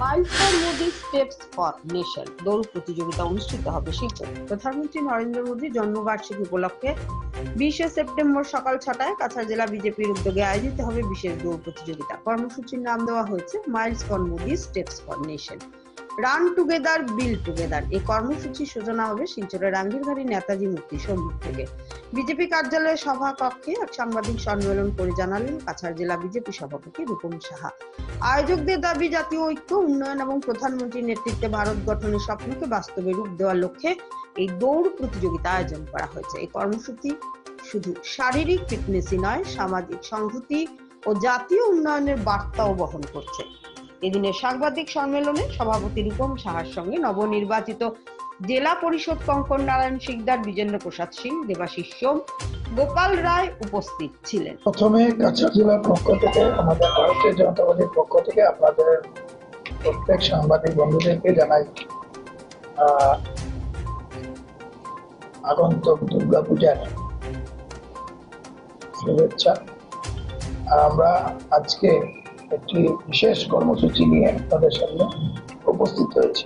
Mile Modi steps for nation দৌড় প্রতিযোগিতা অনুষ্ঠিত হবে শীঘ্র প্রধানমন্ত্রী নরেন্দ্র মোদীর জন্মবার্ষিকী উপলক্ষে বিশে সেপ্টেম্বর সকাল ছটায় কাছাড় জেলা বিজেপির উদ্যোগে আয়োজিত হবে বিশেষ দৌড় প্রতিযোগিতা। কর্মসূচির নাম দেওয়া হয়েছে miles for Modi steps for nation run together bill together এই কর্মসূচির সূচনা হবে শিলচরের রাঙ্গিরঘাটি নেতাজি মূর্তি সম্মুখ থেকে। বিজেপি কার্যালয়ের সভা কক্ষে এক সাংবাদিক সম্মেলন করে জানালেন কাছাড় জেলা বিজেপি সভাপতি রূপম সাহা। আয়োজকদের দাবি, জাতীয় ঐক্য, উন্নয়ন এবং প্রধানমন্ত্রীর নেতৃত্বে ভারত গঠনের স্বপ্নকে বাস্তবে রূপ দেওয়ার লক্ষ্যে এই দৌড় প্রতিযোগিতা আয়োজন করা হয়েছে। এই কর্মসূচি শুধু শারীরিক ফিটনেসই নয়, সামাজিক সংহতি ও জাতীয় উন্নয়নের বার্তাও বহন করছে। এদিনের সাংবাদিক সম্মেলনে সভাপতি রূপম সাহার সঙ্গে নবনির্বাচিত জেলা পরিষদ কঙ্কন নারায়ণ শিকদার বিজেন্দ্র প্রসাদ সিং, দেবাশিস সোম, গোপাল রায় উপস্থিত ছিলেন। প্রথমে কাছাড় জেলার পক্ষ থেকে, আমাদের ভারতীয় জনতা পার্টির পক্ষ থেকে আপনাদের প্রত্যেক সাংবাদিক বন্ধুদেরকে জানাই আগন্তক দুর্গা পূজার শুভেচ্ছা। আর আমরা আজকে একটি বিশেষ কর্মসূচি নিয়ে আপনাদের সামনে উপস্থিত হয়েছি।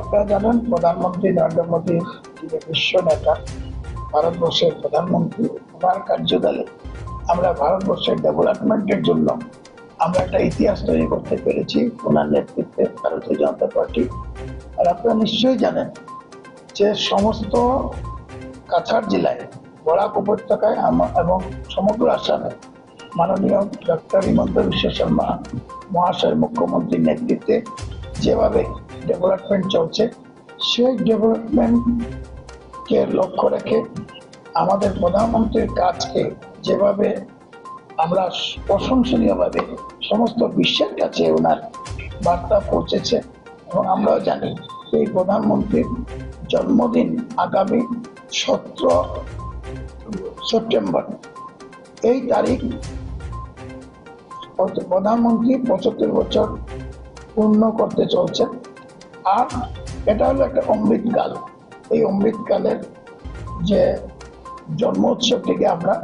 আপনারা জানেন, প্রধানমন্ত্রী নরেন্দ্র মোদী, যিনি বিশ্ব নেতা, ভারতবর্ষের প্রধানমন্ত্রী ওনার কার্যকালে আমরা ভারতবর্ষের ডেভেলপমেন্টের জন্য আমরা একটা ইতিহাস তৈরি করতে পেরেছি ওনার নেতৃত্বে ভারতীয় জনতা পার্টি। আর আপনারা নিশ্চয়ই জানেন যে সমস্ত কাছাড় জেলায় বরাক উপত্যকায় এবং সমগ্র আসামে মাননীয় ডক্টর হিমন্ত বিশ্ব শর্মা মহাশয় মুখ্যমন্ত্রীর নেতৃত্বে যেভাবে ডেভেলপমেন্ট চলছে, সেই ডেভেলপমেন্টকে লক্ষ্য রেখে আমাদের প্রধানমন্ত্রীর কাজকে যেভাবে আমরা প্রশংসনীয়ভাবে সমস্ত বিশ্বের কাছে ওনার বার্তা পৌঁছেছে এবং আমরাও জানি এই প্রধানমন্ত্রীর জন্মদিন আগামী সতেরো সেপ্টেম্বর। এই তারিখ প্রধানমন্ত্রী পঁচাত্তর বছর পূর্ণ করতে চলছে। আর এটা হলো একটা অমৃতকাল। এই অমৃতকালের যে জন্ম উৎসবটিকে আমরা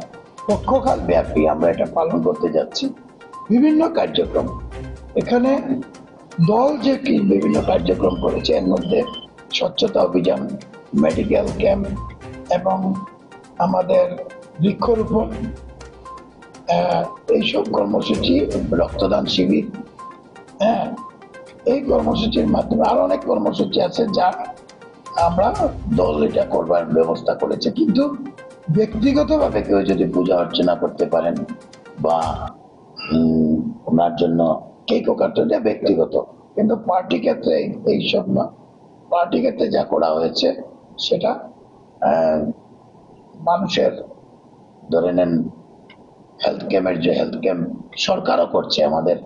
পক্ষকাল ব্যাপী আমরা এটা পালন করতে যাচ্ছি। বিভিন্ন কার্যক্রম। এখানে দল যে কি বিভিন্ন কার্যক্রম করেছে, এর মধ্যে স্বচ্ছতা অভিযান মেডিকেল ক্যাম্প এবং আমাদের বৃক্ষরোপণ এইসব কর্মসূচি, রক্তদান শিবির হ্যাঁ এই কর্মসূচির মাধ্যমে আরও অনেক কর্মসূচি আছে যা আমরা দল এটা করবার ব্যবস্থা করেছে। কিন্তু ব্যক্তিগতভাবে কেউ যদি পূজা অর্চনা করতে পারেন বা ওনার জন্য কেক কাটতে ব্যক্তিগত। কিন্তু পার্টি ক্ষেত্রে এইসব না। পার্টি ক্ষেত্রে যা করা হয়েছে সেটা মানুষের, ধরে নেন হেলথ ক্যাম্পের যে হেলথ ক্যাম্প সরকারও করছে, আমাদের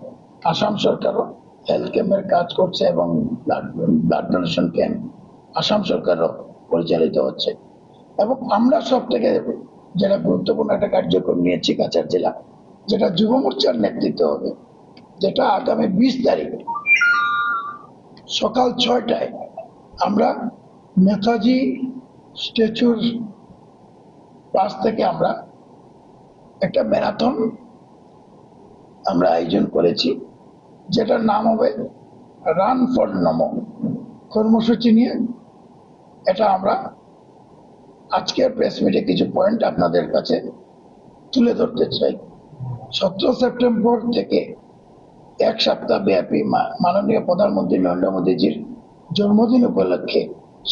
আসাম সরকারও হেলথ ক্যাম্পের কাজ করছে এবং ব্লাড ডোনেশন ক্যাম্প আসাম সরকারও পরিচালিত হচ্ছে। এবং আমরা সব থেকে যেটা গুরুত্বপূর্ণ একটা কার্যক্রম নিয়েছি কাছাড় জেলা, যেটা যুব মোর্চার নেতৃত্ব হবে, যেটা আগামী বিশ তারিখ সকাল ছয়টায় আমরা নেতাজি স্ট্যাচুর পাশ থেকে আমরা একটা ম্যারাথন আমরা আয়োজন করেছি, যেটার নাম হবে রান ফর নম। কর্মসূচি নিয়ে এটা আমরা আজকের প্রেস মিটে কিছু পয়েন্ট আপনাদের কাছে তুলে ধরতে চাই। সতেরো সেপ্টেম্বর থেকে এক সপ্তাহ ব্যাপী মাননীয় প্রধানমন্ত্রী নরেন্দ্র মোদীজির জন্মদিন উপলক্ষে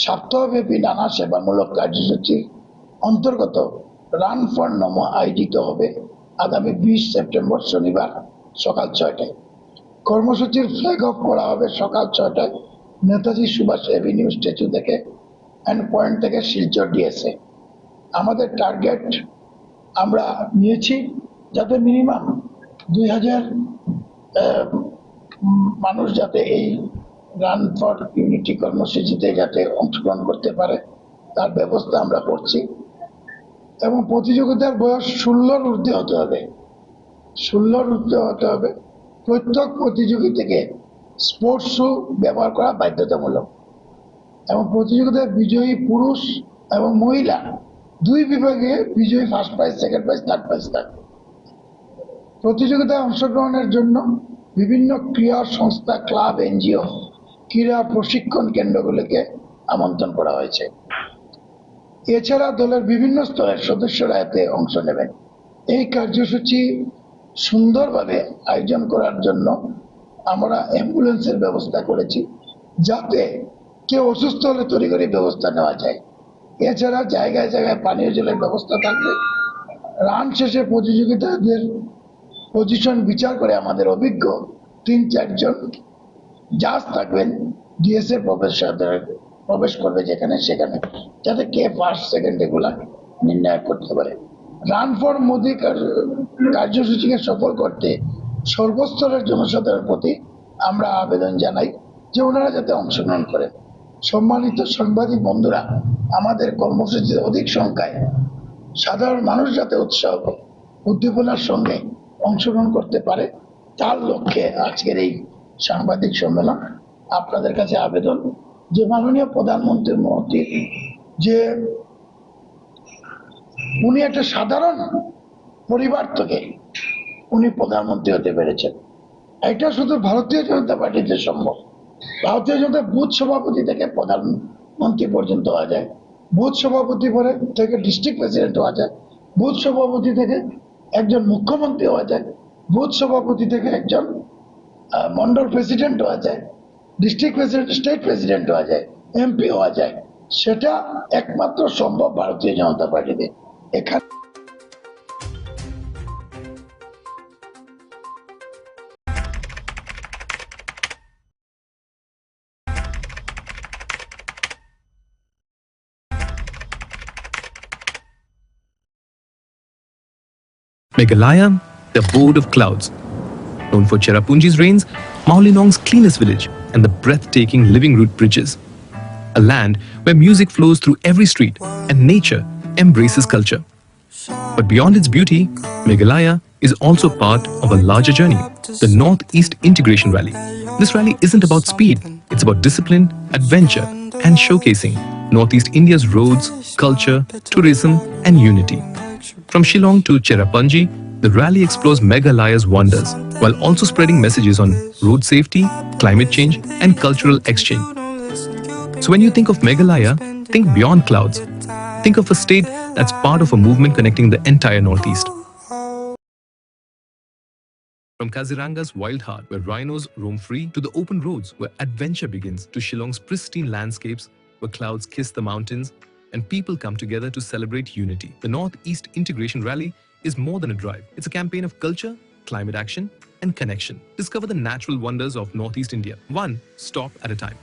সপ্তাহব্যাপী নানা সেবামূলক কার্যসূচির অন্তর্গত রান ফর নম আয়োজিত হবে আগামী বিশ সেপ্টেম্বর শনিবার সকাল ছয়টায়। কর্মসূচির ফ্ল্যাগ অফ করা হবে সকাল ছয়টায়। নেতাজি সুভাষ এভিনিউ স্ট্যাচু থেকে অ্যান্ড পয়েন্ট থেকে শিলচর ডিএসএ আমাদের টার্গেট আমরা নিয়েছি যাতে মিনিমাম দুই হাজার মানুষ যাতে এই রান ফর ইউনিটি কর্মসূচিতে যাতে অংশগ্রহণ করতে পারে, তার ব্যবস্থা আমরা করছি। এবং প্রতিযোগিতার বয়স ষোলোর ঊর্ধ্বে হতে হবে। ষোলোর ঊর্ধ্বে হতে হবে। প্রত্যেক প্রতিযোগিতাকে স্পোর্টস শু ব্যবহার করা বাধ্যতামূলক। এবং প্রতিযোগিতায় বিজয়ী পুরুষ এবং মহিলা দুই বিভাগে বিজয়ী first prize second prize third prize থাকবে। প্রতিযোগিতায় অংশগ্রহণের জন্য বিভিন্ন ক্রীড়া সংস্থা, ক্লাব, এনজিও, ক্রীড়া প্রশিক্ষণ কেন্দ্রগুলিকে আমন্ত্রণ করা হয়েছে। এছাড়া দলের বিভিন্ন স্তরের সদস্যরা এতে অংশ নেবেন। এই কার্যসূচি সুন্দরভাবে আয়োজন করার জন্য আমরা অ্যাম্বুলেন্সের ব্যবস্থা করেছি যাতে কেউ অসুস্থ হলে তড়িঘড়ি ব্যবস্থা নেওয়া যায়। এছাড়া জায়গায় জায়গায় পানীয় জলের ব্যবস্থা থাকবে। রান শেষে প্রতিযোগিতাদের পজিশন বিচার করে আমাদের অভিজ্ঞ তিন চারজন জাজ থাকবেন ডিএসএ প্রবেশ প্রবেশ করবে যেখানে, সেখানে, যাতে কে ফার্স্ট সেকেন্ড এগুলা নির্ণয় করতে পারে। রান ফর মোদি কার্য- কার্যসূচিকে সফল করতে সর্বস্তরের জনসাধারণের প্রতি আমরা আবেদন জানাই যে ওনারা যাতে অংশগ্রহণ করেন। সম্মানিত সাংবাদিক বন্ধুরা, আমাদের কর্মসূচিতে অধিক সংখ্যায় সাধারণ মানুষ যাতে উৎসাহ উদ্দীপনার সঙ্গে অংশগ্রহণ করতে পারে, তার লক্ষ্যে আজকের এই সাংবাদিক সম্মেলন। আপনাদের কাছে আবেদন। যে মাননীয় প্রধানমন্ত্রী মহতি যে উনি একটা সাধারণ পরিবার থেকে উনি প্রধানমন্ত্রী হতে পেরেছেন। এটা শুধু ভারতীয় জনতা পার্টিতে সম্ভব। ভারতীয় জনতা বুথ সভাপতি থেকে প্রধানমন্ত্রী পর্যন্ত হওয়া যায়। বুথ সভাপতি পরে থেকে ডিস্ট্রিক্ট প্রেসিডেন্ট হওয়া যায়। বুথ সভাপতি থেকে একজন মুখ্যমন্ত্রী হওয়া যায়। বুথ সভাপতি থেকে একজন মন্ডল প্রেসিডেন্ট হওয়া যায়। ডিস্ট্রিক্ট প্রেসিডেন্ট স্টেট প্রেসিডেন্ট হওয়া যায় এমপি হওয়া যায় সেটা একমাত্র সম্ভব ভারতীয় জনতা পার্টিতে এখানে Meghalaya, the abode of clouds. Known for Cherrapunji's rains, Maulinong's cleanest village, and the breathtaking living root bridges. A land where music flows through every street and nature embraces culture. But beyond its beauty, Meghalaya is also part of a larger journey, the Northeast Integration Rally. This rally isn't about speed, it's about discipline, adventure, and showcasing Northeast India's roads, culture, tourism, and unity. From Shillong to Cherrapunji, the rally explores Meghalaya's wonders while also spreading messages on road safety, climate change, and cultural exchange. So when you think of Meghalaya, think beyond clouds. Think of a state that's part of a movement connecting the entire Northeast. From Kaziranga's wild heart, where rhinos roam free, to the open roads where adventure begins, to Shillong's pristine landscapes where clouds kiss the mountains and people come together to celebrate unity. The Northeast Integration Rally is more than a drive. It's a campaign of culture, climate action, and connection. Discover the natural wonders of Northeast India, one stop at a time.